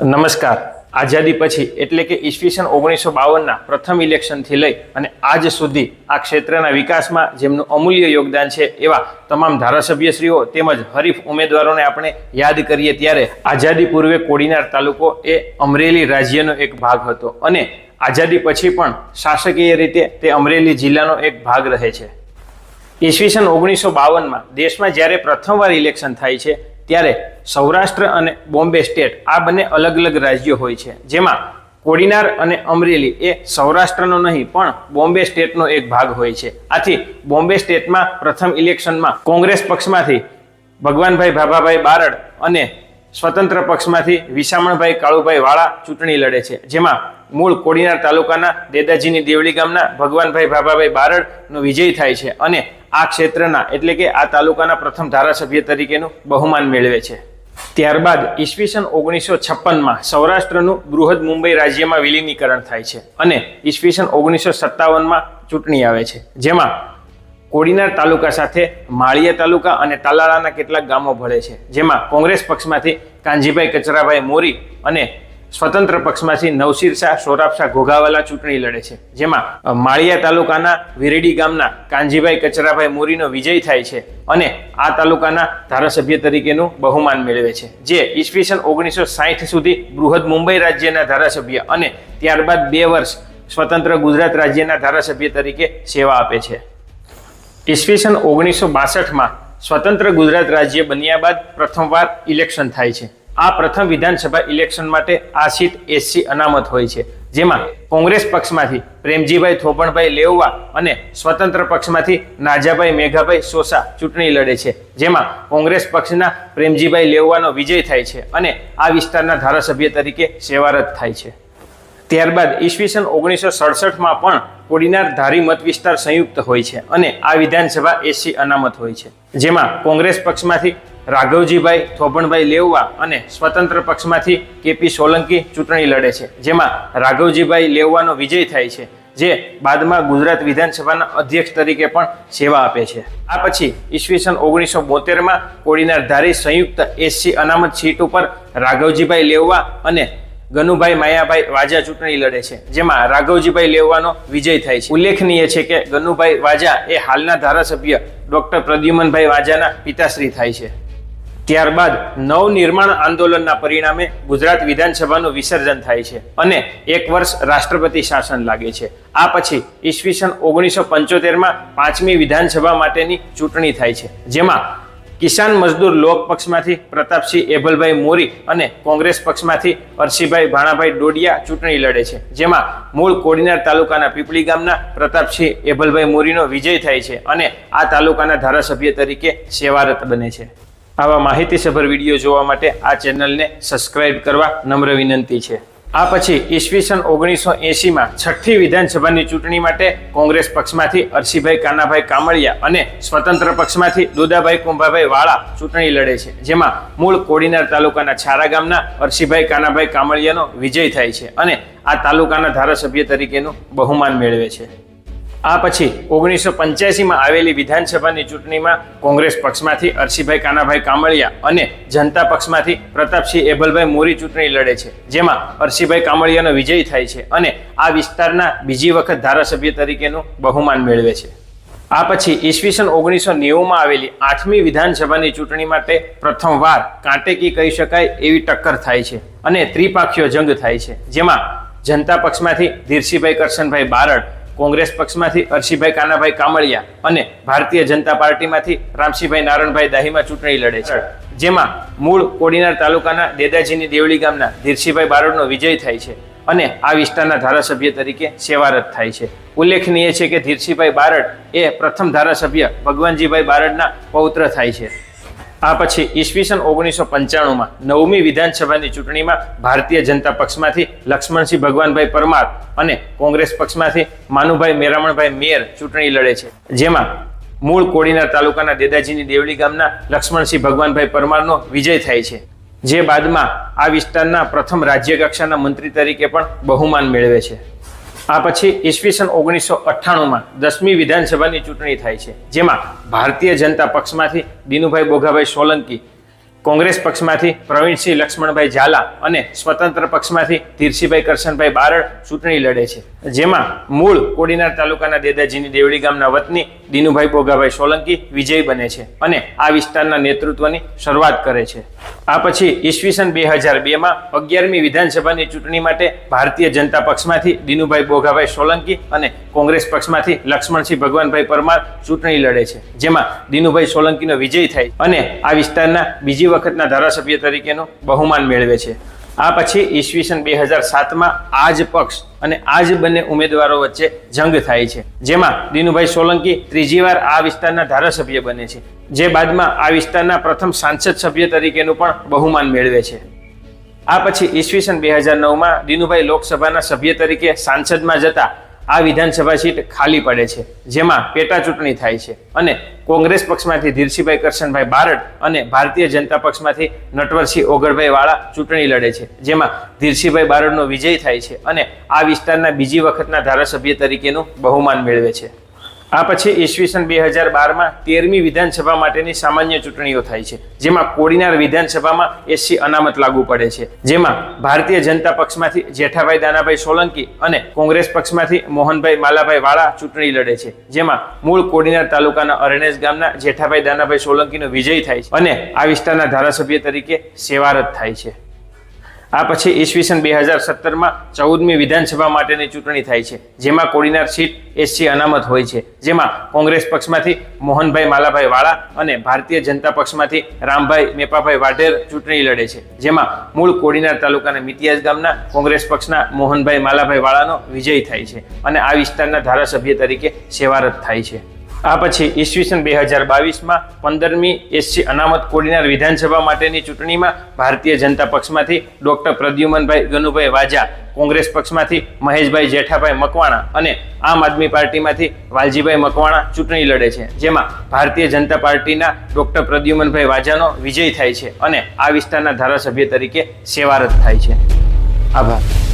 નમસ્કાર. આઝાદી પછી એટલે કે ઈસવીસન ઓગણીસો બાવનના પ્રથમ ઇલેક્શનથી લઈ અને આજ સુધી આ ક્ષેત્રના વિકાસમાં જેમનું અમૂલ્ય યોગદાન છે એવા તમામ ધારાસભ્યશ્રીઓ તેમજ હરીફ ઉમેદવારોને આપણે યાદ કરીએ ત્યારે આઝાદી પૂર્વે કોડીનાર તાલુકો એ અમરેલી રાજ્યનો એક ભાગ હતો અને આઝાદી પછી પણ શાસકીય રીતે તે અમરેલી જિલ્લાનો એક ભાગ રહે છે. ઈસવીસન ઓગણીસો બાવનમાં દેશમાં જ્યારે પ્રથમવાર ઇલેક્શન થાય છે ત્યારે સૌરાષ્ટ્ર અને બોમ્બે સ્ટેટ આ બંને અલગ અલગ રાજ્યો હોય છે. જેમાં કોડીનાર અને અમરેલી એ સૌરાષ્ટ્રનો નહીં, પણ બોમ્બે સ્ટેટનો એક ભાગ હોય છે. આથી બોમ્બે સ્ટેટમાં પ્રથમ ઇલેક્શનમાં કોંગ્રેસ પક્ષમાંથી ભગવાનભાઈ ભાભાભાઈ બારડ અને સ્વતંત્ર પક્ષમાંથી વિસામણભાઈ કાળુભાઈ વાળા ચૂંટણી લડે છે. જેમાં મૂળ કોડીનાર તાલુકાના દેદાજીની દેવળી ગામના ભગવાનભાઈ ભાભાભાઈ બારડનો વિજય થાય છે અને આ ક્ષેત્રના એટલે કે આ તાલુકાના પ્રથમ ધારાસભ્ય તરીકેનું બહુમાન મેળવે છે. ત્યારબાદ ઈસવીસન ઓગણીસો છપ્પનમાં સૌરાષ્ટ્રનું બૃહદ મુંબઈ રાજ્યમાં વિલીનીકરણ થાય છે અને ઈસવીસન ઓગણીસો સત્તાવનમાં ચૂંટણી આવે છે. જેમાં કોડીનાર તાલુકા સાથે માળિયા તાલુકા અને તાલાળાના કેટલાક ગામો ભળે છે. જેમાં કોંગ્રેસ પક્ષમાંથી કાંજીભાઈ કચરાભાઈ મોરી અને સ્વતંત્ર પક્ષમાંથી નવશીર શાહ, સોરાબ શાહ ઘોઘાવાલા ચૂંટણી લડે છે, જેમાં માળિયા તાલુકાના વિરડી ગામના કાંજીભાઈ કચરાભાઈ મોરીનો વિજય થાય છે અને આ તાલુકાના ધારાસભ્ય તરીકેનું બહુમાન મેળવે છે, જે ઈસવીસન ઓગણીસો સાહીઠ સુધી બૃહદ મુંબઈ રાજ્યના ધારાસભ્ય અને ત્યારબાદ બે વર્ષ સ્વતંત્ર ગુજરાત રાજ્યના ધારાસભ્ય તરીકે સેવા આપે છે. ઈસવીસન ઓગણીસો બાસઠમાં સ્વતંત્ર ગુજરાત રાજ્ય બન્યા બાદ પ્રથમવાર ઇલેક્શન થાય છે. આ પ્રથમ વિધાનસભા ઇલેક્શન માટે આ સીટ એસસી અનામત હોય છે, જેમાં કોંગ્રેસ પક્ષમાંથી પ્રેમજીભાઈ થોપણભાઈ લેવવા અને સ્વતંત્ર પક્ષમાંથી નાજાભાઈ મેઘાભાઈ સોસા ચૂંટણી લડે છે, જેમાં કોંગ્રેસ પક્ષના પ્રેમજીભાઈ લેવવાનો વિજય થાય છે અને આ વિસ્તારના ધારાસભ્ય તરીકે સેવારત થાય છે. ત્યારબાદ ઈસવીસન ઓગણીસો સડસઠમાં પણ કોડીનાર ધારી મત વિસ્તાર સંયુક્ત હોય છે અને આ વિધાનસભા એસી અનામત હોય છે, જેમાં કોંગ્રેસ પક્ષમાંથી રાઘવજીભાઈ થોભણભાઈ લેવવા અને સ્વતંત્ર પક્ષમાંથી કેપી સોલંકી ચૂંટણી લડે છે, જેમાં રાઘવજીભાઈ લેવવાનો વિજય થાય છે, જે બાદમાં ગુજરાત વિધાનસભાના અધ્યક્ષ તરીકે પણ સેવા આપે છે. આ પછી ઈસવીસન ઓગણીસો બોતેરમાં કોડીનાર ધારી સંયુક્ત એસસી અનામત સીટ ઉપર રાઘવજીભાઈ લેવવા અને ગનુભાઈ માયાભાઈ વાજા ચૂંટણી લડે છે, જેમાં રાઘવજીભાઈ લેવાનો વિજય થાય છે. ઉલ્લેખનીય છે કે ગનુભાઈ વાજા એ હાલના ધારાસભ્ય ડોક્ટર પ્રદ્યુમનભાઈ વાજાના પિતાશ્રી થાય છે. ત્યારબાદ નવનિર્માણ આંદોલનના પરિણામે ગુજરાત વિધાનસભાનું વિસર્જન થાય છે અને એક વર્ષ રાષ્ટ્રપતિ શાસન લાગે છે. આ પછી ઈસવીસન ઓગણીસો પંચોતેરમાં પાંચમી વિધાનસભા માટેની ચૂંટણી થાય છે, જેમાં કિસાન મજદૂર લોક પક્ષમાંથી પ્રતાપસિંહ એભલભાઈ મોરી અને કોંગ્રેસ પક્ષમાંથી અરસીભાઈ ભાણાભાઈ ડોડિયા ચૂંટણી લડે છે, જેમાં મૂળ કોડીનાર તાલુકાના પીપળી ગામના પ્રતાપસિંહ એભલભાઈ મોરીનો વિજય થાય છે અને આ તાલુકાના ધારાસભ્ય તરીકે સેવારત બને છે. આવા માહિતીસભર વીડિયો જોવા માટે આ ચેનલને સબસ્ક્રાઇબ કરવા નમ્ર વિનંતી છે. આ પછી ઈસવીસન ઓગણીસો એંશીમાં છઠ્ઠી વિધાનસભાની ચૂંટણી માટે કોંગ્રેસ પક્ષમાંથી અરસીભાઈ કાનાભાઈ કામળિયા અને સ્વતંત્ર પક્ષમાંથી દુદાભાઈ કુંભાભાઈ વાળા ચૂંટણી લડે છે. જેમાં મૂળ કોડીનાર તાલુકાના છારા ગામના અરસીભાઈ કાનાભાઈ કામળિયાનો વિજય થાય છે અને આ તાલુકાના ધારાસભ્ય તરીકેનું બહુમાન મેળવે છે. આ પછી ઓગણીસો પંચ્યાસીમાં આવેલી વિધાનસભાની ચૂંટણીમાં કોંગ્રેસ પક્ષમાંથી અરસીભાઈ કાનાભાઈ કામળિયા અને જનતા પક્ષમાંથી પ્રતાપસિંહ એભલભાઈ મોરી ચૂંટણી લડે છે, જેમાં અરસીભાઈ કામળિયાનો વિજય થાય છે અને આ વિસ્તારના બીજી વખત ધારાસભ્ય તરીકેનું બહુમાન મેળવે છે. આ પછી ઈસવીસન ઓગણીસો નેવુંમાં આવેલી આઠમી વિધાનસભાની ચૂંટણી માટે પ્રથમવાર કાંટેકી કહી શકાય એવી ટક્કર થાય છે અને ત્રિપાક્ષીય જંગ થાય છે, જેમાં જનતા પક્ષમાંથી ધીરસીભાઈ કરશનભાઈ બારડ કોંગ્રેસ પક્ષમાંથી અરસીભાઈ કાનાભાઈ કામળિયા અને ભારતીય જનતા પાર્ટીમાંથી રામસિંહભાઈ નારણભાઈ દાહીમાં ચૂંટણી લડે છે. જેમાં મૂળ કોડીનાર તાલુકાના દેદાજીની દેવળી ગામના ધીરસીભાઈ બારડનો વિજય થાય છે અને આ વિસ્તારના ધારાસભ્ય તરીકે સેવારત થાય છે. ઉલ્લેખનીય છે કે ધીરસીભાઈ બારડ એ પ્રથમ ધારાસભ્ય ભગવાનજીભાઈ બારડના પૌત્ર થાય છે. આ પછી ઈસવીસન ઓગણીસો પંચાણુંમાં નવમી વિધાનસભાની ચૂંટણીમાં ભારતીય જનતા પક્ષમાંથી લક્ષ્મણસિંહ ભગવાનભાઈ પરમાર અને કોંગ્રેસ પક્ષમાંથી માનુભાઈ મેરામણભાઈ મેયર ચૂંટણી લડે છે. જેમાં મૂળ કોડીનાર તાલુકાના દેદાજીની દેવળી ગામના લક્ષ્મણસિંહ ભગવાનભાઈ પરમારનો વિજય થાય છે. જે બાદમાં આ વિસ્તારના પ્રથમ રાજ્ય કક્ષાના મંત્રી તરીકે પણ બહુમાન મેળવે છે. આ પછી ઈસવીસન ઓગણીસો અઠ્ઠાણુંમાં દસમી વિધાનસભાની ચૂંટણી થાય છે, જેમાં ભારતીય જનતા પક્ષમાંથી દિનુભાઈ બોઘાભાઈ સોલંકી, કોંગ્રેસ પક્ષમાંથી પ્રવીણસિંહ લક્ષ્મણભાઈ ઝાલા અને સ્વતંત્ર પક્ષમાંથી ધીરસીભાઈ કરશનભાઈ બારડ ચૂંટણી લડે છે. જેમાં મૂળ કોડીનાર તાલુકાના દેદાજીની દેવડી ગામના વતની દિનુભાઈ પોગાભાઈ સોલંકી વિજય બને છે અને આ વિસ્તારના નેતૃત્વની શરૂઆત કરે છે. આ પછી ઈસવીસન બે હજાર બેમાં અગિયારમી વિધાનસભાની ચૂંટણી માટે ભારતીય જનતા પક્ષમાંથી દિનુભાઈ બોગાભાઈ સોલંકી અને કોંગ્રેસ પક્ષમાંથી લક્ષ્મણસિંહ ભગવાનભાઈ પરમાર ચૂંટણી લડે છે, જેમાં દિનુભાઈ સોલંકીનો વિજય થાય અને આ વિસ્તારના બીજી વખતના ધારાસભ્ય તરીકેનું બહુમાન મેળવે છે. આ પછી ઈસવીસન બે હજાર સાતમાં આ જ પક્ષ અને આ જ બંને ઉમેદવારો વચ્ચે જંગ થાય છે. જેમાં દિનુભાઈ સોલંકી ત્રીજી વાર આ વિસ્તારના ધારાસભ્ય બને છે. જે બાદમાં આ વિસ્તારના પ્રથમ સાંસદ સભ્ય તરીકેનું પણ બહુમાન મેળવે છે. આ પછી ઈસવીસન બે હજાર નવમાં દિનુભાઈ લોકસભાના સભ્ય તરીકે સાંસદમાં જતા આ વિધાનસભા સીટ ખાલી પડે છે, જેમાં પેટા ચૂંટણી થાય છે. અને કોંગ્રેસ પક્ષમાંથી ધીરસીભાઈ કરશનભાઈ બારડ અને ભારતીય જનતા પક્ષમાંથી નટવરસિંહ ઓગળભાઈ વાળા ચૂંટણી લડે છે, જેમાં ધીરસીભાઈ બારડનો વિજય થાય છે અને આ વિસ્તારના બીજી વખતના ધારાસભ્ય તરીકેનું બહુમાન મેળવે છે. આ પછી ઈસવીસન બે હજાર બારમાં તેરમી વિધાનસભા માટેની સામાન્ય ચૂંટણીઓ થાય છે. જેમાં કોડીનાર વિધાનસભામાં એસસી અનામત લાગુ પડે છે. જેમાં ભારતીય જનતા પક્ષમાંથી જેઠાભાઈ દાનાભાઈ સોલંકી અને કોંગ્રેસ પક્ષમાંથી મોહનભાઈ માલાભાઈ વાળા ચૂંટણી લડે છે. જેમાં મૂળ કોડીનાર તાલુકાના અરણેજ ગામના જેઠાભાઈ દાનાભાઈ સોલંકીનો વિજય થાય છે અને આ વિસ્તારના ધારાસભ્ય તરીકે સેવારત થાય છે. આ પછી ઈસવીસન બે હજાર સત્તરમાં ચૌદમી વિધાનસભા માટેની ચૂંટણી થાય છે, જેમાં કોડીનાર સીટ એસસી અનામત હોય છે, જેમાં કોંગ્રેસ પક્ષમાંથી મોહનભાઈ માલાભાઈ વાળા અને ભારતીય જનતા પક્ષમાંથી રામભાઈ મેપાભાઈ વાઢેર ચૂંટણી લડે છે, જેમાં મૂળ કોડીનાર તાલુકાના મિતિયાજ ગામના કોંગ્રેસ પક્ષના મોહનભાઈ માલાભાઈ વાળાનો વિજય થાય છે અને આ વિસ્તારના ધારાસભ્ય તરીકે સેવારત થાય છે. આ પછી ઈસવીસન બે હજાર બાવીસમાં પંદરમી એસસી અનામત કોડીનાર વિધાનસભા માટેની ચૂંટણીમાં ભારતીય જનતા પક્ષમાંથી ડોક્ટર પ્રદ્યુમનભાઈ ગનુભાઈ વાજા, કોંગ્રેસ પક્ષમાંથી મહેશભાઈ જેઠાભાઈ મકવાણા અને આમ આદમી પાર્ટીમાંથી વાલજીભાઈ મકવાણા ચૂંટણી લડે છે, જેમાં ભારતીય જનતા પાર્ટીના ડોક્ટર પ્રદ્યુમનભાઈ વાજાનો વિજય થાય છે અને આ વિસ્તારના ધારાસભ્ય તરીકે સેવારત થાય છે. આભાર.